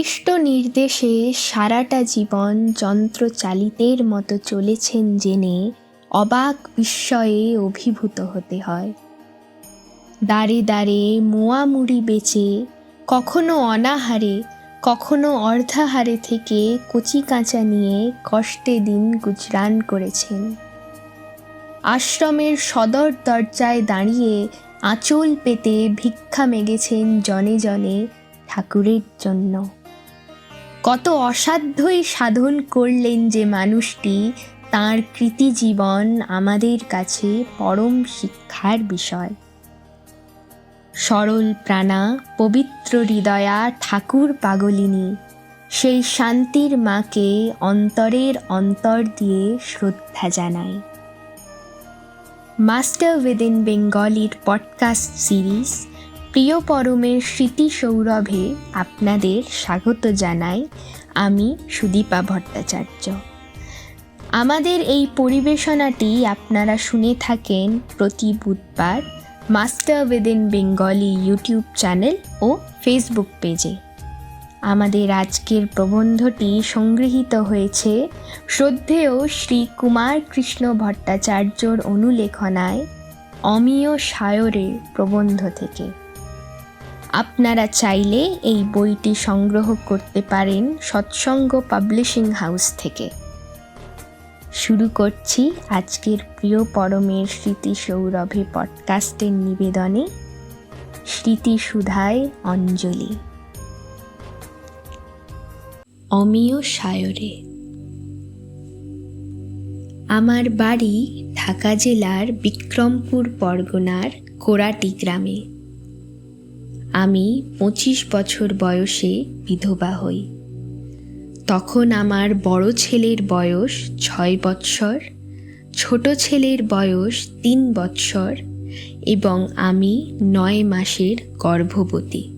ইষ্ট নির্দেশে সারাটা জীবন যন্ত্রচালিতের মতো চলেছেন জেনে অবাক বিস্ময়ে অভিভূত হতে হয়। দাঁড়ে দাঁড়ে মোয়ামুড়ি বেচে, কখনো অনাহারে, কখনো অর্ধাহারে থেকে কচি কাঁচা নিয়ে কষ্টে দিন গুজরান করেছেন। আশ্রমের সদর দরজায় দাঁড়িয়ে আঁচল পেতে ভিক্ষা মেগেছেন জনে জনে ঠাকুরের জন্য। কত অসাধ্যই সাধন করলেন যে মানুষটি, তাঁর কৃতি জীবন আমাদের কাছে পরম শিক্ষার বিষয়। সরল প্রাণা, পবিত্র হৃদয়া ঠাকুর পাগলিনী, সেই শান্তির মাকে অন্তরের অন্তর দিয়ে শ্রদ্ধা জানাই মাস্টার উইদিন বেঙ্গলির পডকাস্ট সিরিজ প্রিয় পরমের স্মৃতি সৌরভে আপনাদের স্বাগত জানাই আমি সুদীপা ভট্টাচার্য। আমাদের এই পরিবেশনাটি আপনারা শুনে থাকেন প্রতি বুধবার master within Bengali YouTube channel ও ফেসবুক পেজে। আমাদের আজকের প্রবন্ধটি সংগৃহীত হয়েছে শ্রদ্ধেয় শ্রী কুমার কৃষ্ণ ভট্টাচার্যর অনুলেখনায় অমিয় সায়রের প্রবন্ধ থেকে। আপনারা চাইলে এই বইটি সংগ্রহ করতে পারেন সৎসঙ্গ পাবলিশিং হাউস থেকে। শুরু করছি আজকের প্রিয় পরমের স্মৃতি সৌরভে পডকাস্টের নিবেদনে। স্মৃতি সুধায় অঞ্জলি। অমিয় সায়রে। আমার বাড়ি ঢাকা জেলার বিক্রমপুর পরগনার কোরাটি গ্রামে। আমি পঁচিশ বছর বয়সে বিধবা হই। তখন আমার বড় ছেলের বয়স ছয় বৎসর, ছোট ছেলের বয়স তিন বৎসর এবং আমি নয় মাসের গর্ভবতী।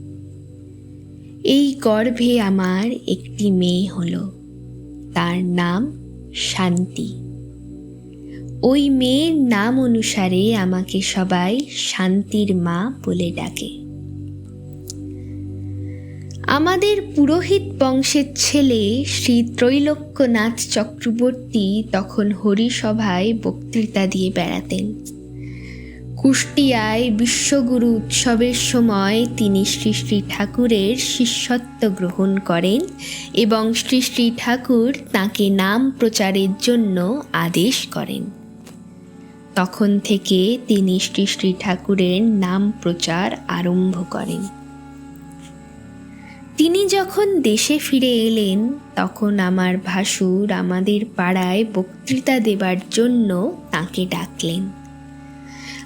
এই গর্ভে আমার একটি মেয়ে হলো, তার নাম শান্তি। ওই মেয়ের নাম অনুসারে আমাকে সবাই শান্তির মা বলে ডাকে। আমাদের পুরোহিত বংশের ছেলে শ্রী ত্রৈলোক্যনাথ চক্রবর্তী তখন হরিসভায় বক্তৃতা দিয়ে বেড়াতেন। কুষ্টিয়ায় বিশ্বগুরু উৎসবের সময় তিনি শ্রী শ্রী ঠাকুরের শিষ্যত্ব গ্রহণ করেন এবং শ্রী শ্রী ঠাকুর তাঁকে নাম প্রচারের জন্য আদেশ করেন। তখন থেকে তিনি শ্রী শ্রী ঠাকুরের নাম প্রচার আরম্ভ করেন। তিনি যখন দেশে ফিরে এলেন, তখন আমার ভাসুর আমাদের পাড়ায় বক্তৃতা দেবার জন্য তাকে ডাকলেন।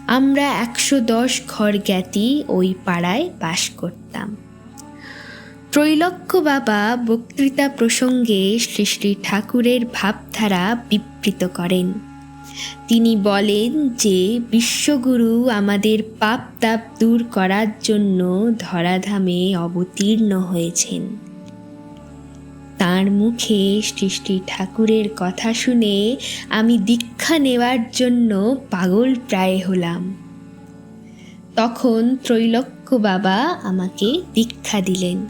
আমরা একশো দশ ঘর জ্ঞাতি ওই পাড়ায় বাস করতাম। ত্রৈলক্য বাবা বক্তৃতা প্রসঙ্গে শ্রী শ্রী ঠাকুরের ভাবধারা বিবৃত করেন। তিনি বলেন যে, বিশ্বগুরু আমাদের পাপ তাপ দূর করার জন্য ধরাধামে অবতীর্ণ হয়েছেন। তার মুখে সৃষ্টি ঠাকুরের কথা শুনে আমি দীক্ষা নেওয়ার জন্য পাগল প্রায় হলাম। তখন ত্রৈলক্য বাবা আমাকে দীক্ষা দিলেন।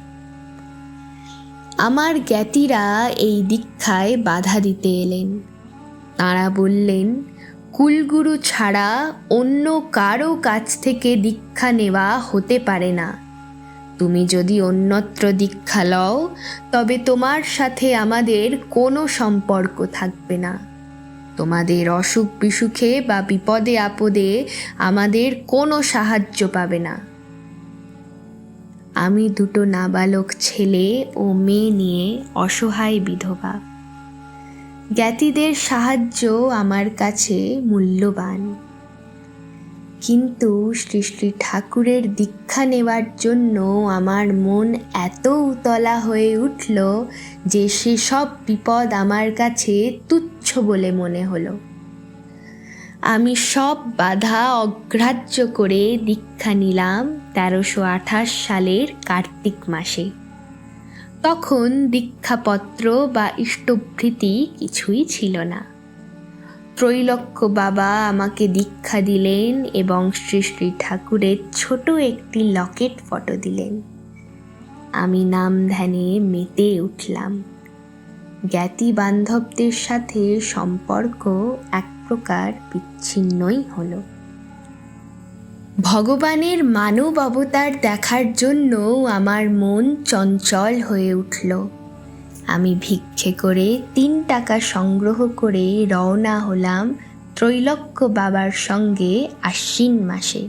আমার জ্ঞাতিরা এই দীক্ষায় বাধা দিতে এলেন। তাঁরা বললেন, কুলগুরু ছাড়া অন্য কারও কাছ থেকে দীক্ষা নেওয়া হতে পারে না। তুমি যদি অন্যত্র দীক্ষা লও, তবে তোমার সাথে আমাদের কোনো সম্পর্ক থাকবে না। তোমাদের অসুখ বিসুখে বা বিপদে আপদে আমাদের কোনো সাহায্য পাবে না। আমি দুটো নাবালক ছেলে ও মেয়ে নিয়ে অসহায় বিধবা। জ্ঞাতিদের সাহায্য আমার কাছে মূল্যবান। কিন্তু শ্রী শ্রী ঠাকুরের দীক্ষা নেওয়ার জন্য আমার মন এত উতলা হয়ে উঠল যে সেসব বিপদ আমার কাছে তুচ্ছ বলে মনে হলো। আমি সব বাধা অগ্রাহ্য করে দীক্ষা নিলাম তেরোশো আঠাশ সালের কার্তিক মাসে। তখন দীক্ষাপত্র বা ইষ্টভৃতি কিছুই ছিল না। ত্রৈলক্য বাবা আমাকে দীক্ষা দিলেন এবং শ্রী শ্রী ঠাকুরের ছোট একটি লকেট ফটো দিলেন। আমি নাম ধ্যানে মেতে উঠলাম। জ্ঞাতি বান্ধবদের সাথে সম্পর্ক এক প্রকার বিচ্ছিন্নই হলো। ভগবানের মানব অবতার দেখার জন্য আমার মন চঞ্চল হয়ে উঠল। আমি ভিক্ষে করে তিন টাকা সংগ্রহ করে রওনা হলাম ত্রৈলক্য বাবার সঙ্গে আশ্বিন মাসে।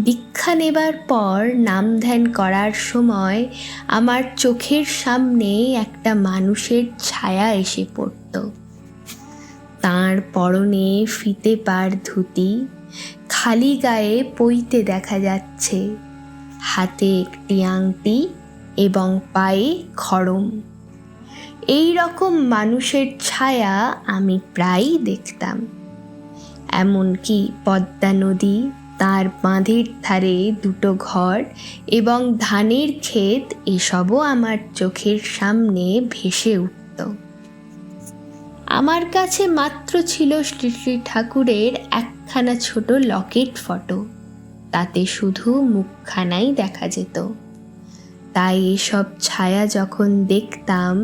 দীক্ষা নেবার পর নাম ধ্যান করার সময় আমার চোখের সামনে একটা মানুষের ছায়া এসে পড়ত। তাঁর পরনে ফিতে পার ধুতি খালি গায়ে পইতে দেখা যাচ্ছে। হাতে একটি আংটি এবং পায়ে খড়ম। এই রকম মানুষের ছায়া আমি প্রায়ই দেখতাম। এমনকি পদ্মা নদী, তার বাঁধের ধারে দুটো ঘর এবং ধানের ক্ষেত, এসবও আমার চোখের সামনে ভেসে উঠত। আমার কাছে মাত্র ছিল শ্রী শ্রী ঠাকুরের একখানা ছোট লকেট ফটো, তাতে শুধু মুখখানাই দেখা যেত। তাই এসব ছায়া যখন দেখতাম,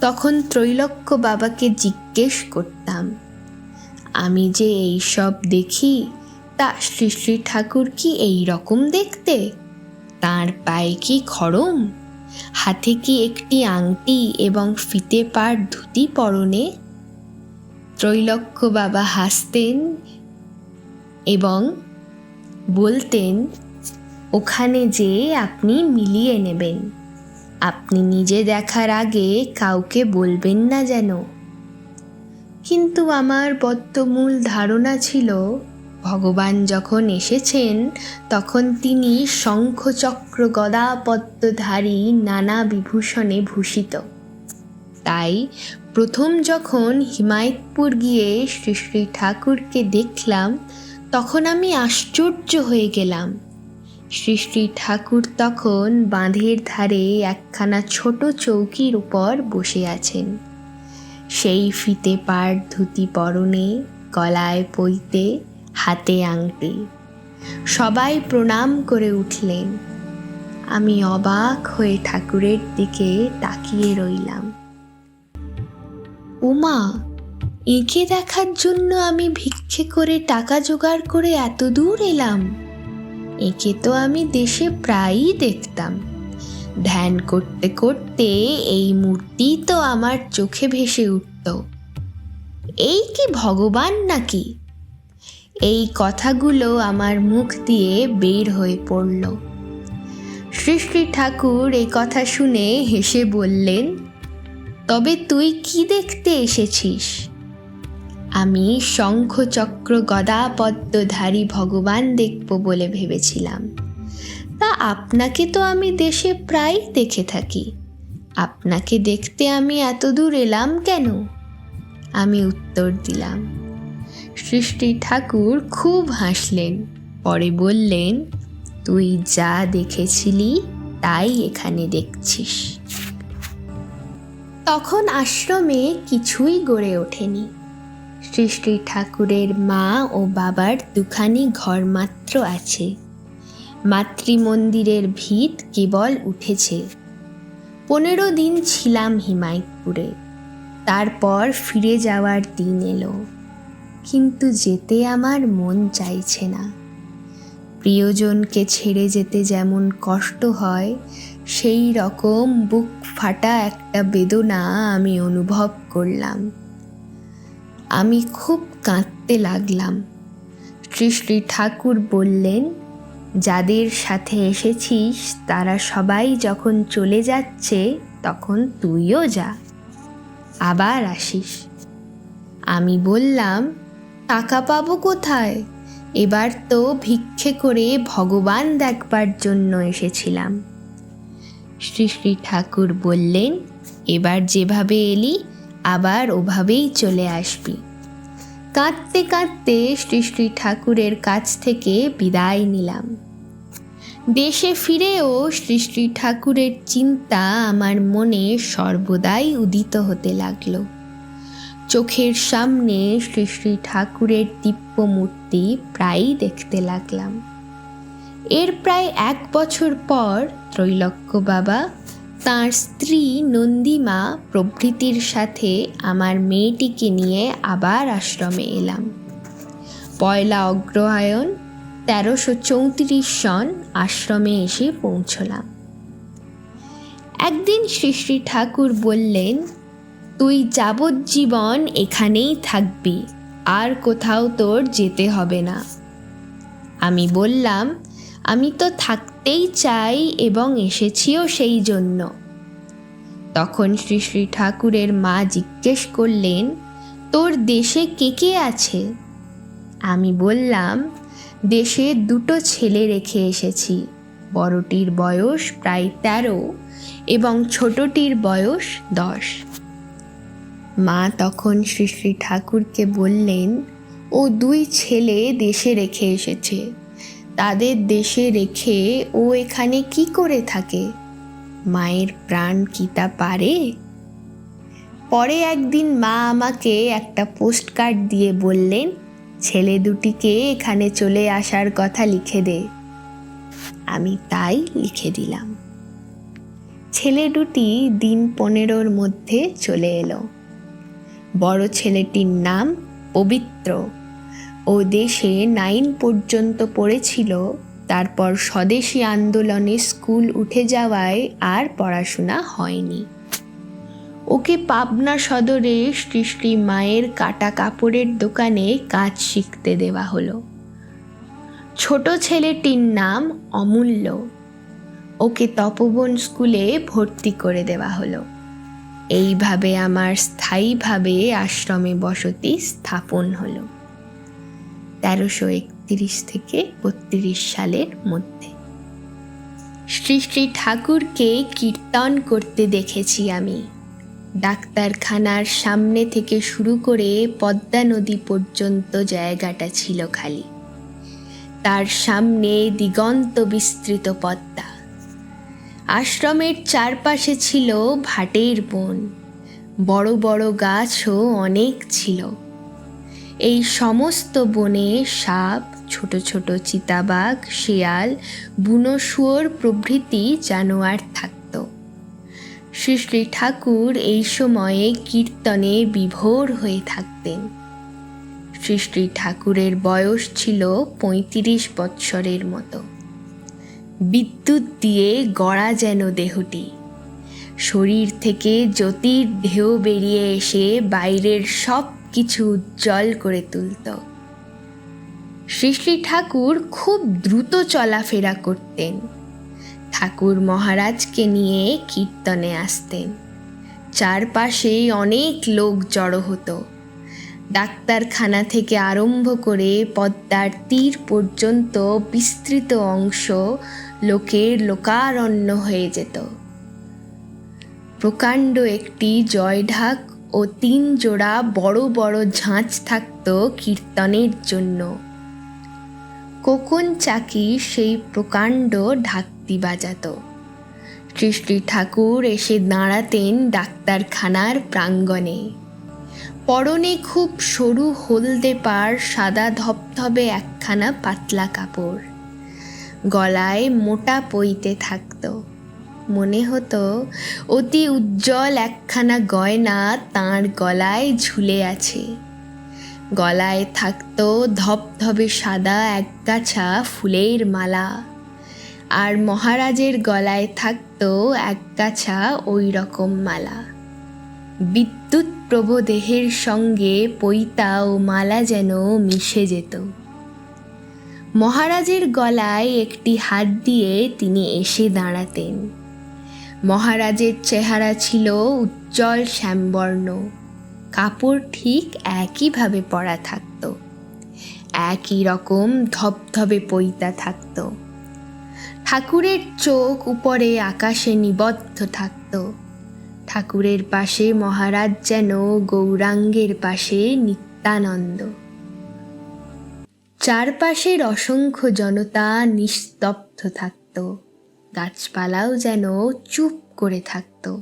তখন ত্রৈলক্য বাবাকে জিজ্ঞেস করতাম, আমি যে এই সব দেখি, তা শ্রী শ্রী ঠাকুর কি এই রকম দেখতে? তার পায়ে কি খড়ম? হাতে কি একটি আংটি এবং ফিতে পার ধুতি পরনে? ত্রৈলক্য বাবা হাসতেন এবং বলতেন, ওখানে যে আপনি মিলিয়ে নেবেন। আপনি নিজে দেখার আগে কাউকে বলবেন না যেন। কিন্তু আমার বদ্ধমূল ধারণা ছিল, ভগবান যখন এসেছেন, তখন তিনি শঙ্খচক্র গদা পদ্মধারী নানা বিভূষণে ভূষিত। তাই প্রথম যখন হিমায়তপুর গিয়ে শ্রী শ্রী ঠাকুরকে দেখলাম তখন আমি আশ্চর্য হয়ে গেলাম। শ্রী শ্রী ঠাকুর তখন বাঁধের ধারে একখানা ছোট চৌকির উপর বসে আছেন। সেই ফিতে পাড় ধুতি পরনে, গলায় পইতে হাতে আংটি। সবাই প্রণাম করে উঠলেন। আমি অবাক হয়ে ঠাকুরের দিকে তাকিয়ে রইলাম। উমা এঁকে দেখার জন্য আমি ভিক্ষে করে টাকা জোগাড় করে এত দূর এলাম। একে তো আমি দেশে প্রায়ই দেখতাম। ধ্যান করতে করতে এই মূর্তি তো আমার চোখে ভেসে উঠত। এই কি ভগবান নাকি? এই কথাগুলো আমার মুখ দিয়ে বের হয়ে পড়ল। শ্রী ঠাকুর এই কথা শুনে হেসে বললেন, তবে তুই কি দেখতে এসেছিস? আমি শঙ্খচক্র গদা পদ্মধারী ভগবান দেখব বলে ভেবেছিলাম। তা আপনাকে তো আমি দেশে প্রায় দেখে থাকি। আপনাকে দেখতে আমি এত দূর এলাম কেন? আমি উত্তর দিলাম। সৃষ্টি ঠাকুর খুব হাসলেন, পরে বললেন, তুই যা দেখেছিলি, তাই এখানে দেখছিস। তখন আশ্রমে কিছুই গড়ে ওঠেনি। সৃষ্টি ঠাকুরের মা ও বাবার দুখানি ঘর মাত্র আছে। মাতৃমন্দিরের ভিত কেবল উঠেছে। পনেরো দিন ছিলাম হিমায়তপুরে। তারপর ফিরে যাওয়ার দিন এলো। কিন্তু যেতে আমার মন চাইছে না। প্রিয়জনকে ছেড়ে যেতে যেমন কষ্ট হয়, সেই রকম বুক ফাটা একটা বেদনা আমি অনুভব করলাম। আমি খুব কাঁদতে লাগলাম। শ্রী শ্রী ঠাকুর বললেন, যাদের সাথে এসেছিস, তারা সবাই যখন চলে যাচ্ছে, তখন তুইও যা। আবার আসিস। আমি বললাম, টাকা পাবো কোথায়? এবার তো ভিক্ষে করে ভগবান দেখবার জন্য এসেছিলাম। শ্রী শ্রী ঠাকুর বললেন, এবার যেভাবে এলি আবার ওভাবেই চলে আসবি। কাঁদতে কাঁদতে শ্রী শ্রী ঠাকুরের কাছ থেকে বিদায় নিলাম। দেশে ফিরেও শ্রী শ্রী ঠাকুরের চিন্তা আমার মনে সর্বদাই উদিত হতে লাগল। চোখের সামনে শ্রী শ্রী ঠাকুরের দিব্য মূর্তি প্রায়ই দেখতে লাগলাম। এর প্রায় এক বছর পর ত্রৈলক্য বাবা তাঁর স্ত্রী নন্দিমা প্রভৃতির সাথে আমার মেয়েটিকে নিয়ে আবার আশ্রমে এলাম। পয়লা অগ্রহায়ণ তেরোশো চৌত্রিশ সন আশ্রমে এসে পৌঁছলাম। একদিন শ্রী শ্রী ঠাকুর বললেন, তুই যাবজ্জীবন এখানেই থাকবি, আর কোথাও তোর যেতে হবে না। আমি বললাম, আমি তো থাকতেই চাই এবং এসেছিও সেই জন্য। তখন শ্রী শ্রী ঠাকুরের মা জিজ্ঞেস করলেন, তোর দেশে কে কে আছে? আমি বললাম, দেশে দুটো ছেলে রেখে এসেছি। বড়টির বয়স প্রায় তেরো এবং ছোটটির বয়স দশ। মা তখন শ্রী শ্রী ঠাকুরকে বললেন, ও দুই ছেলে দেশে রেখে এসেছে। তাদের দেশে রেখে ও এখানে কি করে থাকে? মায়ের প্রাণ কি তা পারে? পরে একদিন মা আমাকে একটা পোস্ট কার্ড দিয়ে বললেন, ছেলে দুটিকে এখানে চলে আসার কথা লিখে দে। আমি তাই লিখে দিলাম। ছেলে দুটি দিন পনেরোর মধ্যে চলে এলো। বড় ছেলেটির নাম পবিত্র। ও দেশে নাইন পর্যন্ত পড়েছিল, তারপর স্বদেশী আন্দোলনে স্কুল উঠে যাওয়ায় আর পড়াশোনা হয়নি। ওকে পাবনা সদরে শ্রী শ্রী মায়ের কাটা কাপড়ের দোকানে কাজ শিখতে দেওয়া হলো। ছোট ছেলেটির নাম অমূল্য। ওকে তপবন স্কুলে ভর্তি করে দেওয়া হলো। এইভাবে আমার স্থায়ীভাবে আশ্রমে বসতি স্থাপন হলো। তেরোশো একত্রিশ থেকে বত্রিশ সালের মধ্যে। শ্রী শ্রী ঠাকুরকে কীর্তন করতে দেখেছি আমি। ডাক্তারখানার সামনে থেকে শুরু করে পদ্মা নদী পর্যন্ত জায়গাটা ছিল খালি। তার সামনে দিগন্ত বিস্তৃত পদ্মা। আশ্রমের চারপাশে ছিল ভাটের বন। বড় বড় গাছও অনেক ছিল। এই সমস্ত বনে সাপ, ছোট ছোট চিতাবাঘ, শেয়াল, বুনো শুয়োর প্রভৃতি জানোয়ার থাকত। শ্রী শ্রী ঠাকুর এই সময়ে কীর্তনে বিভোর হয়ে থাকতেন। শ্রী শ্রী ঠাকুরের বয়স ছিল পঁয়ত্রিশ বৎসরের মতো। বিদ্যুৎ দিয়ে গড়া যেন দেহটি। শরীর থেকে জ্যোতির ঢেউ বেরিয়ে এসে বাইরের সব কিছু উজ্জ্বল করে তুলত। শ্রী ঠাকুর খুব দ্রুত চলাফেরা করতেন। ঠাকুর মহারাজকে নিয়ে কীর্তনে আসতেন। চারপাশে অনেক লোক জড়ো হতো। ডাক্তারখানা থেকে আরম্ভ করে পদ্মার তীর পর্যন্ত বিস্তৃত অংশ লোকের লোকারণ্য হয়ে যেত। প্রকাণ্ড একটি জয়ঢাক ও তিন জোড়া বড় বড় ঝাঁচ থাকত কীর্তনের জন্য। কোকন চাকি সেই প্রকাণ্ড ঢাকতি বাজাত। শ্রী ঠাকুর এসে দাঁড়াতেন ডাক্তারখানার প্রাঙ্গণে। পরনে খুব সরু হলদে পাড় সাদা ধবধবে একখানা পাতলা কাপড়। গলায় মোটা পইতে থাকতো। মনে হতো, অতি উজ্জ্বল একখানা গয়না তাঁর গলায় ঝুলে আছে। গলায় থাকতো ধবধবে সাদা একগাছা ফুলের মালা। আর মহারাজের গলায় থাকতো একগাছা ওই রকম মালা। বিদ্যুৎ প্রভদেহের সঙ্গে পৈতা ও মালা যেন মিশে যেত। মহারাজের গলায় একটি হাত দিয়ে তিনি এসে দাঁড়াতেন। মহারাজের চেহারা ছিল উজ্জ্বল শ্যামবর্ণ। কাপড় ঠিক একইভাবে পরা থাকত। একই রকম ধবধবে পৈতা থাকত। ঠাকুরের চোখ উপরে আকাশে নিবদ্ধ থাকত। ঠাকুরের পাশে মহারাজ যেন গৌরাঙ্গের পাশে নিত্যানন্দ। চারপাশের অসংখ্য জনতা নিস্তব্ধ থাকত। গাছপালাও যেন চুপ করে থাকত।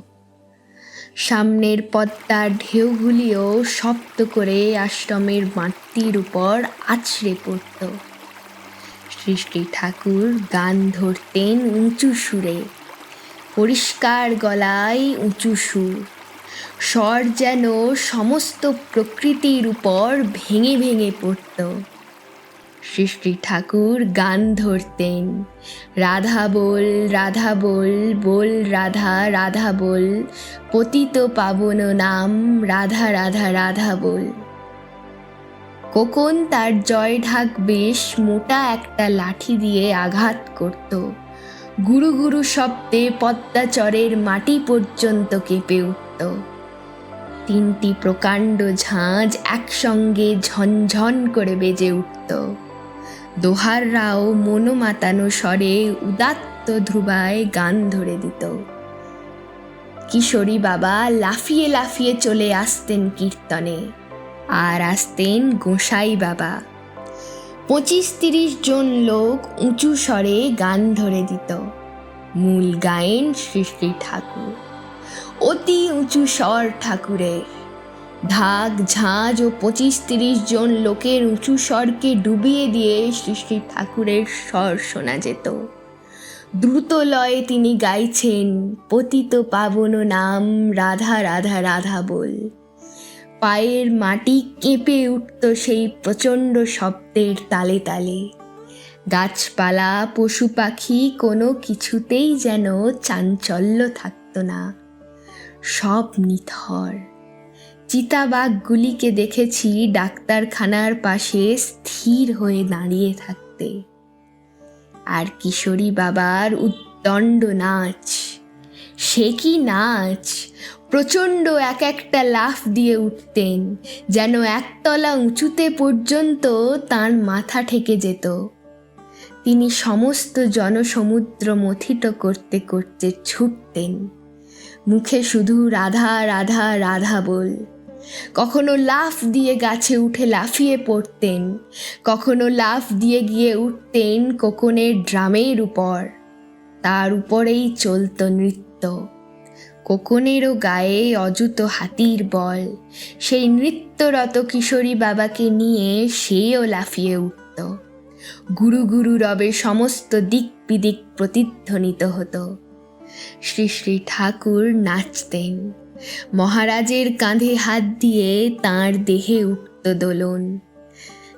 সামনের পদ্মার ঢেউগুলিও শব্দ করে আশ্রমের মাটির উপর আছড়ে পড়ত। সৃষ্টি ঠাকুর গান ধরতেন উঁচু সুরে। পরিষ্কার গলায় উঁচু সুর। স্বর যেন সমস্ত প্রকৃতির উপর ভেঙে ভেঙে পড়ত। শ্রী শ্রী ঠাকুর গান ধরতেন। রাধা বল রাধা বল বল রাধা রাধা বল, পতিত পাবন নাম, রাধা রাধা রাধা বল। কোকন তার জয় ঢাক বেশ মোটা একটা লাঠি দিয়ে আঘাত করত। গুরু গুরু শব্দে পদ্মাচরের মাটি পর্যন্ত কেঁপে উঠত। তিনটি প্রকাণ্ড ঝাঁঝ একসঙ্গে ঝনঝন করে বেজে উঠত। দোহাররাও মনোমাতানো স্বরে উদাত্ত ধ্রুবায় গান ধরে দিত। কিশোরী বাবা লাফিয়ে লাফিয়ে চলে আসতেন কীর্তনে, আর আসতেন গোসাই বাবা। পঁচিশ তিরিশ জন লোক উঁচু স্বরে গান ধরে দিত। মূল গায়েন শ্রী শ্রী ঠাকুর, অতি উঁচু স্বর ঠাকুরের। ঢাক ঝাঁজ ও পঁচিশ তিরিশ জন লোকের উঁচু স্বরকে ডুবিয়ে দিয়ে শ্রী শ্রী ঠাকুরের স্বর শোনা যেত। দ্রুত লয়ে তিনি গাইছেন, পতিত পাবন নাম রাধা রাধা রাধা বল। পায়ের মাটি কেঁপে উঠত সেই প্রচণ্ড শব্দের তালে তালে। গাছপালা, পশু পাখি কোনো কিছুতেই যেন চাঞ্চল্য থাকতো না। সব নিথর। চিতাবাঘগুলিকে দেখেছি ডাক্তারখানার পাশে স্থির হয়ে দাঁড়িয়ে থাকতে। আর কিশোরী বাবার উদ্দণ্ড নাচ, সে কি নাচ? প্রচণ্ড এক একটা লাফ দিয়ে উঠতেন, যেন একতলা উঁচুতে পর্যন্ত তার মাথা ঠেকে যেত। তিনি সমস্ত জনসমুদ্র মথিত করতে করতে ছুটতেন। মুখে শুধু রাধা রাধা রাধা বল কখনো লাফ দিয়ে গাছে উঠে লাফিয়ে পড়তেন, কখনো লাফ দিয়ে গিয়ে উঠতেন কোকনের ড্রামের উপর। তার উপরেই চলত নৃত্য। কোকনেরও গায়ে অযুত হাতির বল। সেই নৃত্যরত কিশোরী বাবাকে নিয়ে সেও লাফিয়ে উঠত। গুরু গুরু রবে সমস্ত দিক বিদিক প্রতিধ্বনিত হতো। শ্রী শ্রী ঠাকুর নাচতেন। মহারাজের কাঁধে হাত দিয়ে তাঁর দেহে উঠত দোলন।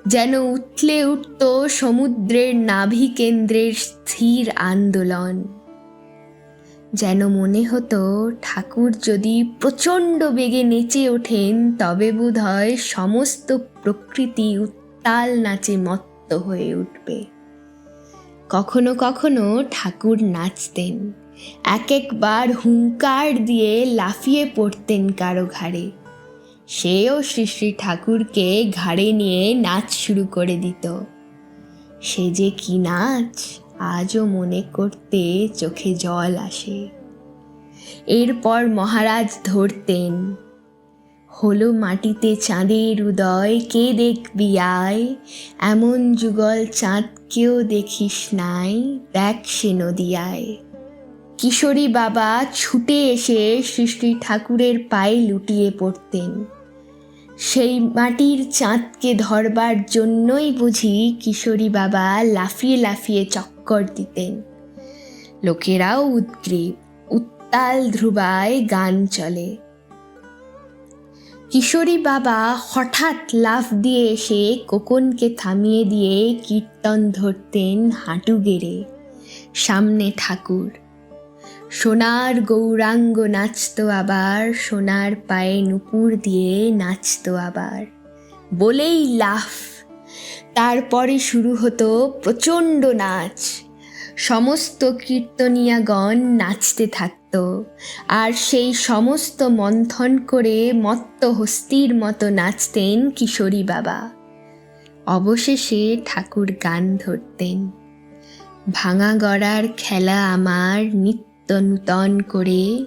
যেন উঠলে উঠত সমুদ্রের নাভি কেন্দ্রের স্থির আন্দোলন। যেন মনে হতো ঠাকুর যদি প্রচণ্ড বেগে নেচে ওঠেন, তবে বোধ হয় সমস্ত প্রকৃতি উত্তাল নাচে মত্ত হয়ে উঠবে। কখনো কখনো ঠাকুর নাচতেন। এক একবার হুঙ্কার দিয়ে লাফিয়ে পড়তেন কারও ঘাড়ে। সেও শ্রী শ্রী ঠাকুরকে ঘাড়ে নিয়ে নাচ শুরু করে দিত। সে যে কি নাচ, আজও মনে করতে চোখে জল আসে। এরপর মহারাজ ধরতেন। হলো মাটিতে চাঁদের উদয়, কে দেখবি আয়? এমন যুগল চাঁদ কেউ দেখিস নাই, দেখ সে নদিয়ায় কিশোরী বাবা ছুটে এসে শ্রী শ্রী ঠাকুরের পায়ে লুটিয়ে পড়তেন। সেই মাটির চাঁদকে ধরবার জন্যই বুঝি কিশোরী বাবা লাফিয়ে লাফিয়ে চক্কর দিতেন। লোকেরাও উদ্গ্রীব, উত্তাল ধ্রুবায় গান চলে। কিশোরী বাবা হঠাৎ লাফ দিয়ে এসে কোকনকে থামিয়ে দিয়ে কীর্তন ধরতেন হাঁটু গেড়ে। সামনে ঠাকুর সোনার গৌরাঙ্গ নাচতো আবার, সোনার পায়ে নুপুর দিয়ে নাচতো আবার। বলেই লাফ, তারপরে শুরু হতো প্রচণ্ড নাচ। সমস্ত কীর্তনিয়াগণ নাচতে থাকত, আর সেই সমস্ত মন্থন করে মত্ত হস্তির মতো নাচতেন কিশোরী বাবা। অবশেষে ঠাকুর গান ধরতেন। ভাঙা গড়ার খেলা আমার নিত্য নূতন করে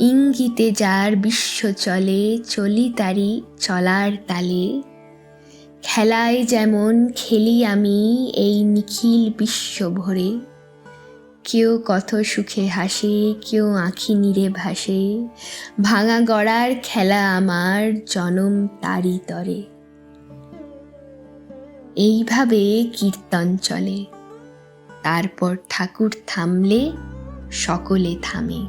ইঙ্গিতে যার বিশ্ব চলে, চলি তারি চলার তালে। খেলায় যেমন খেলি আমি এই নিখিল বিশ্ব ভরে। কেউ কত সুখে হাসে, কেউ আঁখি নিরে ভাসে। ভাঙা গড়ার খেলা আমার জনম তারি তরে। এইভাবে কীর্তন চলে। তারপর ঠাকুর থামলে সকলে থামে।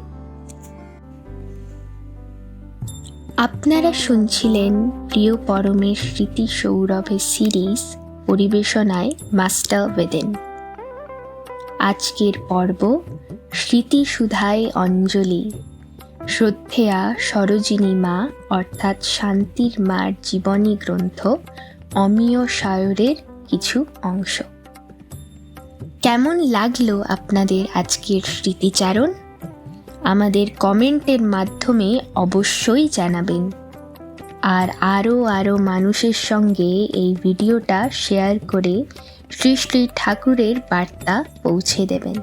আপনারা শুনছিলেন প্রিয় পরমের স্মৃতি সৌরভের সিরিজ পরিবেশনায় মাস্টার বেদেন। আজকের পর্ব স্মৃতি সুধায় অঞ্জলি। শ্রদ্ধেয়া সরোজিনী মা, অর্থাৎ শান্তির মার জীবনী গ্রন্থ অমিয় সায়রের কিছু অংশ। কেমন লাগল আপনাদের আজকের স্মৃতিচারণ? আমাদের কমেন্টের মাধ্যমে অবশ্যই জানাবেন। আর আরও আরও মানুষের সঙ্গে এই ভিডিওটা শেয়ার করে শ্রী শ্রী ঠাকুরের বার্তা পৌঁছে দেবেন।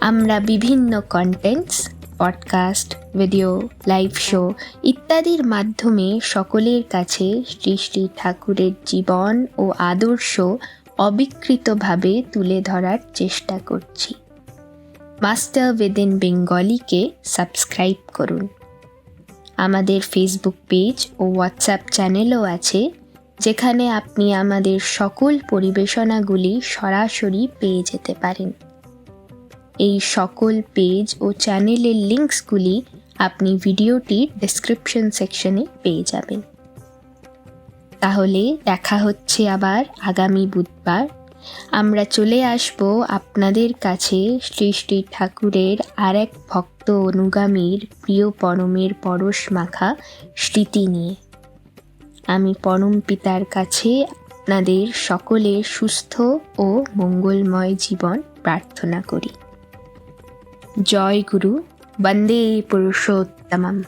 আমরা বিভিন্ন contents podcast video live show ইত্যাদির মাধ্যমে সকলের কাছে শ্রী শ্রী ঠাকুরের জীবন ও আদর্শ অবিকৃতভাবে তুলে ধরার চেষ্টা করছি। মাস্টার উইদিন বেঙ্গলিকে সাবস্ক্রাইব করুন। আমাদের ফেসবুক পেজ ও হোয়াটসঅ্যাপ চ্যানেলও আছে, যেখানে আপনি আমাদের সকল পরিবেশনাগুলি সরাসরি পেয়ে যেতে পারেন। এই সকল পেজ ও চ্যানেলের লিঙ্কসগুলি আপনি ভিডিওটির ডেসক্রিপশন সেকশনে পেয়ে যাবেন। তাহলে দেখা হচ্ছে আবার আগামী বুধবার। আমরা চলে আসব আপনাদের কাছে শ্রী শ্রী ঠাকুরের আর এক ভক্ত অনুগামীর প্রিয় পরমের পরশ মাখা স্মৃতি নিয়ে। আমি পরম পিতার কাছে আপনাদের সকলের সুস্থ ও মঙ্গলময় জীবন প্রার্থনা করি। জয় গুরু, বন্দে পুরুষোত্তমম।